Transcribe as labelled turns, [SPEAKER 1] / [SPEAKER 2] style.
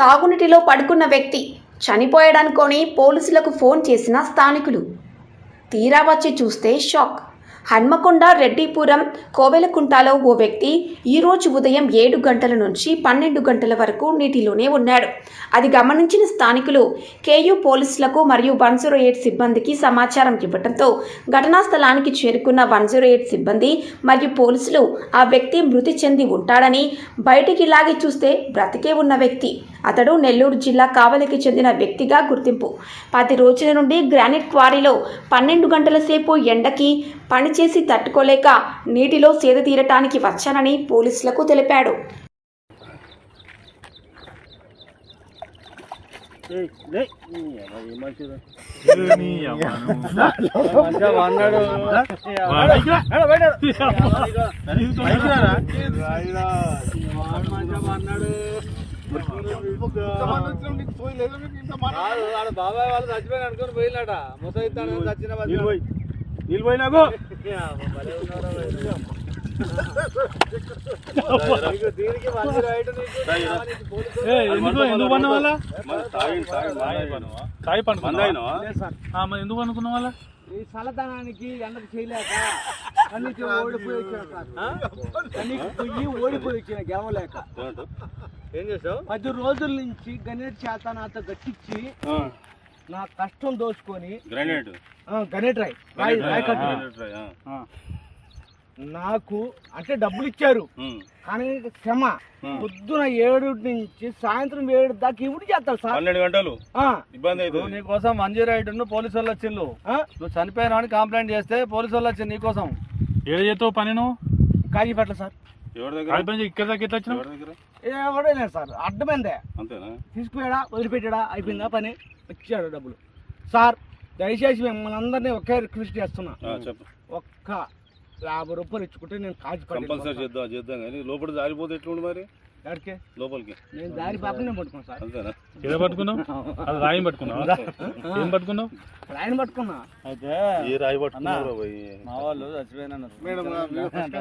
[SPEAKER 1] తాగునీటిలో పడుకున్న వ్యక్తి చనిపోయాడనుకొని పోలీసులకు ఫోన్ చేసిన స్థానికులు. తీరా వచ్చి చూస్తే షాక్. హన్మకొండ రెడ్డిపురం కోవెలకుంటలో ఓ వ్యక్తి ఈరోజు ఉదయం ఏడు గంటల నుంచి పన్నెండు గంటల వరకు నీటిలోనే ఉన్నాడు. అది గమనించిన స్థానికులు కేయూ పోలీసులకు మరియు వన్ జీరో ఎయిట్ సిబ్బందికి సమాచారం ఇవ్వడంతో ఘటనా స్థలానికి చేరుకున్న వన్ జీరో ఎయిట్ సిబ్బంది మరియు పోలీసులు ఆ వ్యక్తి మృతి చెంది ఉంటాడని బయటికి లాగి చూస్తే బ్రతికే ఉన్న వ్యక్తి. అతడు నెల్లూరు జిల్లా కావలికి చెందిన వ్యక్తిగా గుర్తింపు పది రోజుల నుండి గ్రానైట్ క్వారీలో పన్నెండు గంటల సేపు ఎండకి పనిచేసి తట్టుకోలేక నీటిలో సేద తీరటానికి వచ్చానని పోలీసులకు తెలిపాడు
[SPEAKER 2] అన్నాడు బాబాయ్ వాళ్ళు చచ్చిపోయిన అనుకుని పోయినట ముసైతాను చచ్చిన
[SPEAKER 3] నిలిపోయినాకు
[SPEAKER 4] ఎందుకు? ఎందుకు పన్న వాళ్ళ ఆ, మరి ఎందుకు అనుకున్న వాళ్ళ
[SPEAKER 2] ఈ చల్లదనానికి ఎండకు చేయలేక కన్నీకి ఓడిపోయి వచ్చిన సార్ కన్నీకి పొయ్యి ఓడిపోయి వచ్చిన గెవలేక
[SPEAKER 3] ఏం చేసావు
[SPEAKER 2] పది రోజుల నుంచి గణేట్ చేత నాతో గట్టించి నా కష్టం దోచుకొని
[SPEAKER 3] గ్రానైట్
[SPEAKER 2] ఆ, గణేట్ రాయ్ రాయ్ రాయ్. నాకు అంటే డబ్బులు ఇచ్చారు. కానీ క్షమ. పొద్దున ఏడు నుంచి సాయంత్రం ఏడు దాకా ఇవి చేస్తారు సార్.
[SPEAKER 3] పన్నెండు గంటలు?
[SPEAKER 2] ఆ,
[SPEAKER 3] ఇబ్బంది అవుతుంది
[SPEAKER 4] నీకోసం మంజీ రైడ్ పోలీసు వాళ్ళు వచ్చిండు
[SPEAKER 2] ఆ,
[SPEAKER 4] నువ్వు చనిపోయినా అని కంప్లైంట్ చేస్తే పోలీసు వాళ్ళు వచ్చింది నీకోసం ఏడు చేస్తావు పని నువ్వు?
[SPEAKER 2] కాజీపేటలో సార్.
[SPEAKER 3] ఎవరి దగ్గర?
[SPEAKER 4] ఇక్కడ దాకా ఎట్లా వచ్చినావు?
[SPEAKER 3] ఎవరి దగ్గర?
[SPEAKER 2] ఎవడే లేదు సార్. అడ్డమైందే.
[SPEAKER 3] అంతేనా?
[SPEAKER 2] తీసుకుపోయాడా వదిలిపెట్టాడా అయిపోయిందా పని? వచ్చాడు డబ్బులు. సార్ దయచేసి మిమ్మల్ని అందరినీ ఒకే రిక్వెస్ట్ చేస్తున్నా.
[SPEAKER 3] ఆ, చెప్పు.
[SPEAKER 2] ఒక్క యాభై రూపాయలు ఇచ్చుకుంటే నేను కాజీ
[SPEAKER 3] కంపల్సరీ
[SPEAKER 2] పట్టి
[SPEAKER 3] చేద్దాం చేద్దాం. కానీ లోపల జారిపోతే ఎట్లుండి మరి?
[SPEAKER 2] ఎక్కడికి
[SPEAKER 3] లోపలికి.
[SPEAKER 2] నేను దారి పాప నేను పట్టుకున్నా సార్.
[SPEAKER 3] అంతేనా?
[SPEAKER 4] ఏదో పట్టుకున్నావు? అది రాయం పట్టుకున్నావు? ఏం పట్టుకున్నావు?
[SPEAKER 2] ఆయన పట్టుకున్నా.
[SPEAKER 4] అయితే
[SPEAKER 3] ఏ రాయి పట్టుకున్నావు
[SPEAKER 4] మా వాళ్ళు చచ్చిపోయినా